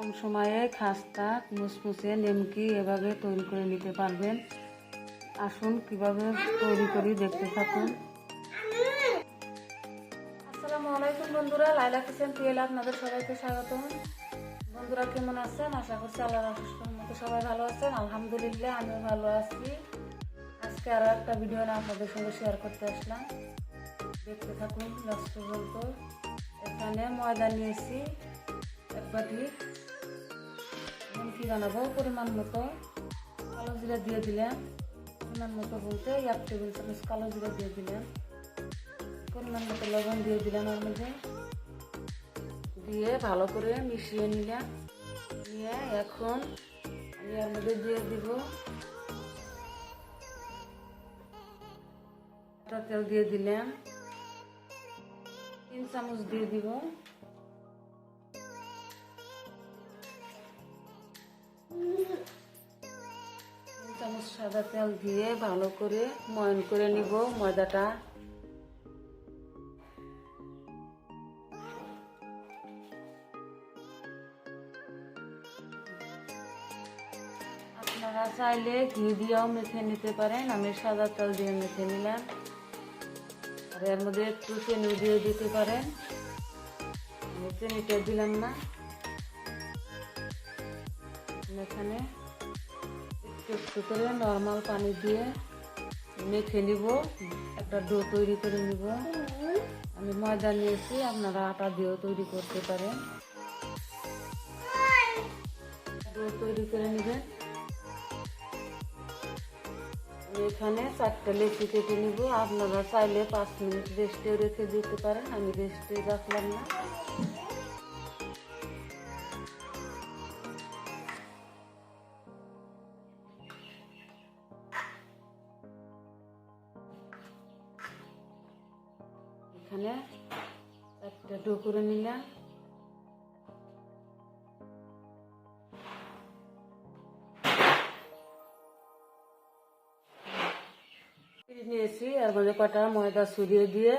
কম সময়ে খাস্তা, মুসমুসে, নেমকি এভাবে তৈরি করে নিতে পারবেন। আসুন কীভাবে তৈরি করি দেখতে থাকুন। আসসালামু আলাইকুম বন্ধুরা লাইলা কিচেন পিএল আপনাদের সবাইকে স্বাগত বন্ধুরা কেমন আছেন? আশা করছি আল্লাহ রাসুলের মতো সবাই ভালো আছেন। আলহামদুলিল্লাহ, আমিও ভালো আছি। আজকে আরও একটা ভিডিও না আপনাদের সঙ্গে শেয়ার করতে আসলাম। দেখতে থাকুন লাস্ট পর্যন্ত এখানে ময়দা নিয়েছি, এক বাটি। কি বানাবো, পরিমাণ মতো। কালো জিরা দিয়ে দিলাম। পরিমাণ মতো বলতে এক টেবিল চামচ কালো জিরা দিয়ে দিলাম। পরিমাণ মতো লবণ দিয়ে দিলাম ওর মধ্যে। দিয়ে ভালো করে মিশিয়ে নিলাম। নিয়ে এখন আমি মধ্যে দিয়ে দিব। তেল দিয়ে দিলাম। তিন চামচ দিয়ে দিব। সাদা তেল দিয়ে ভালো করে ময়ন করে নিব ময়দাটা। আপনারা চাইলে ঘি দিয়েও মেখে নিতে পারেন, আমি সাদা তেল দিয়ে মেখে নিলাম। আর এর মধ্যে একটু চিনি দিয়ে দিতে পারেন। আমি চিনিটা দিলাম না। এখানে একটু করে নর্মাল পানি দিয়ে মেখে নিব। একটা ডো তৈরি করে নিব। আমি ময়দা নিয়েছি, আপনারা আটা দিয়েও তৈরি করতে পারেন। ডো তৈরি করে নেবেন। এখানে চারটা লেচি কেটে নিব। আপনারা চাইলে পাঁচ মিনিট রেস্টে রেখে দিতে পারেন। আমি রেস্টে রাখলাম না। এখানে একটা ডো করে নিলাম। নিয়েছি, আর মধ্যে কটা ময়দা ছড়িয়ে দিয়ে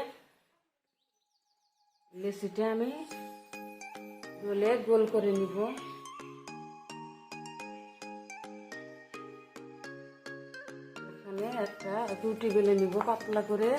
লেচিটা আমি গোলে গোল করে নিব। এখানে একটা রুটি বেলে নিব পাতলা করে।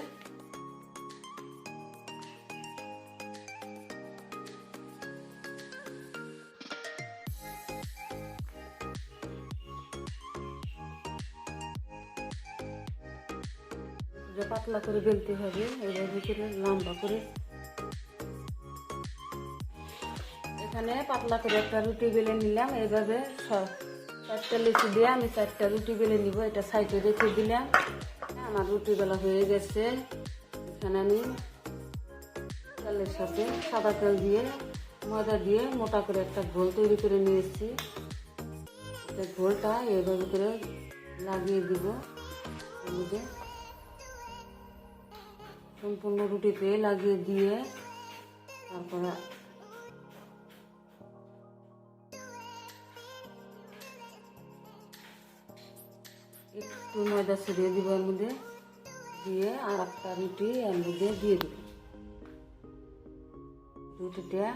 যে পাতলা করে বেলতে হবে এইভাবে করে লম্বা করে। এখানে পাতলা করে একটা রুটি বেলে নিলাম। এইভাবে চারটা লিচি দিয়ে আমি চারটা রুটি বেলে নিব। এটা সাইডে রেখে দিলাম। আমার রুটি বেলা হয়ে গেছে। এখানে আমি তেলের সাথে সাদা তেল দিয়ে, ময়দা দিয়ে মোটা করে একটা ঘোল তৈরি করে নিয়েছি। ঘোলটা এইভাবে করে লাগিয়ে দিব। মধ্যে সম্পূর্ণ রুটিতে লাগিয়ে দিয়ে তারপরে একটু ময়দা ছড়িয়ে দিব এর মধ্যে, দিয়ে আর একটা রুটি এর মধ্যে দিয়ে দিব। রুটিটা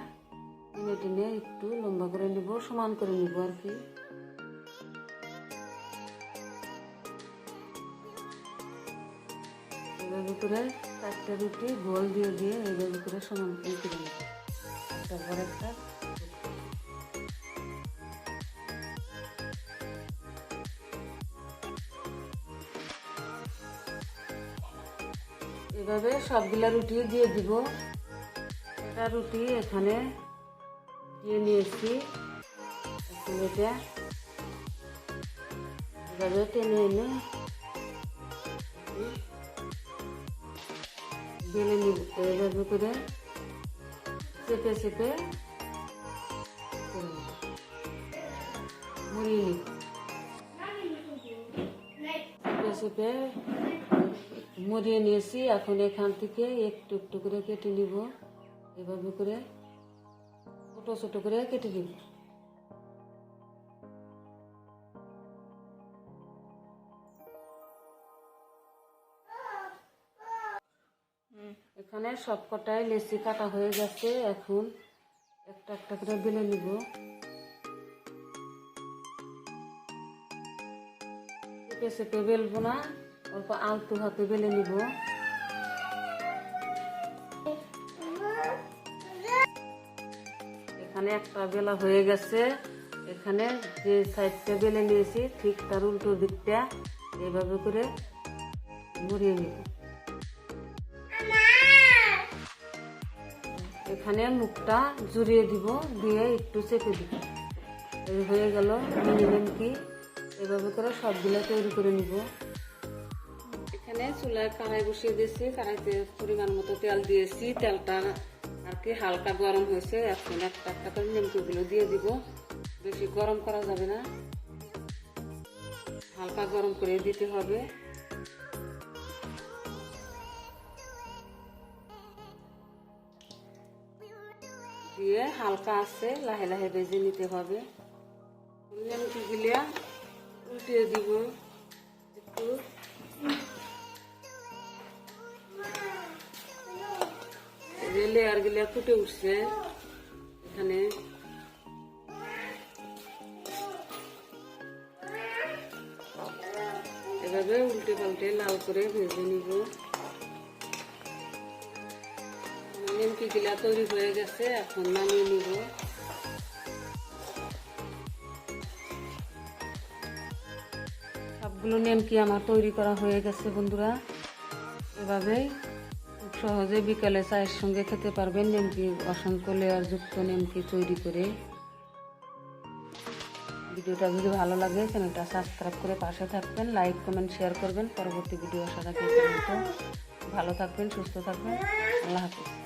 টেনে টেনে একটু লম্বা করে নিব, সমান করে নিব আর কি। এইভাবে করে চারটে রুটি গোল দিয়ে দিয়ে এইভাবে করে সমান করে নেব তারপর একটা এভাবে সবগুলা রুটি দিয়ে দিব। একটা রুটি এখানে দিয়ে নিয়েছি। এটা এভাবে টেনে এনে বেলে নিব। এইভাবে করে চেপে চেপে। মুড়িয়ে নিব। চেপে চেপে মুড়িয়ে নিয়েছি। এখন এখান থেকে একটু একটু করে কেটে নিব। এভাবে করে ছোটো ছোটো করে কেটে নিব। এখানে সবকটাই লেচি কাটা হয়ে গেছে। এখন একটা একটা করে বেলে নিব। চেপে চেপে বেলবো না, অল্প আলতু হাতে বেলে নিব। এখানে একটা বেলা হয়ে গেছে। এখানে যে সাইডটা বেলে নিয়েছি, ঠিক তার উল্টো দিকটা এইভাবে করে ঘুরিয়ে নিব। এখানে মুখটা জুড়িয়ে দিব, দিয়ে একটু চেপে দিব। এই হয়ে গেল মিনি নিমকি এভাবে করে সবগুলো তৈরি করে নিব। এখানে চুলায় কড়াই বসিয়ে দিয়েছি, কড়াইতে পরিমাণ মতো তেল দিয়েছি। তেলটা আর কি হালকা গরম হয়েছে, এখন একটা একটা করে নিমকিগুলো দিয়ে দিব। বেশি গরম করা যাবে না। হালকা গরম করে দিতে হবে। দিয়ে হালকা আছে, লাহে লাহে ভেজে নিতে হবে। নিমকি গুলিয়া উল্টিয়ে দিব। একটু। লেয়ার গুলিয়া ফুটে উঠছে। এখানে। এভাবে উল্টে পাল্টে লাল করে ভেজে নিব। তৈরি হয়ে গেছে, এখন নামিয়ে নিব। সবগুলো নেমকি আমার তৈরি করা হয়ে গেছে বন্ধুরা? এভাবেই খুব সহজে বিকালে চায়ের সঙ্গে খেতে পারবেন নিমকি, অসংখ্য লেয়ার যুক্ত নিমকি তৈরি করে। ভিডিওটা যদি ভালো লাগে, চ্যানেলটা সাবস্ক্রাইব করে পাশে থাকবেন, লাইক, কমেন্ট, শেয়ার করবেন। পরবর্তী ভিডিও আশা রাখি ভালো থাকবেন, সুস্থ থাকবেন। আল্লাহ হাফিজ।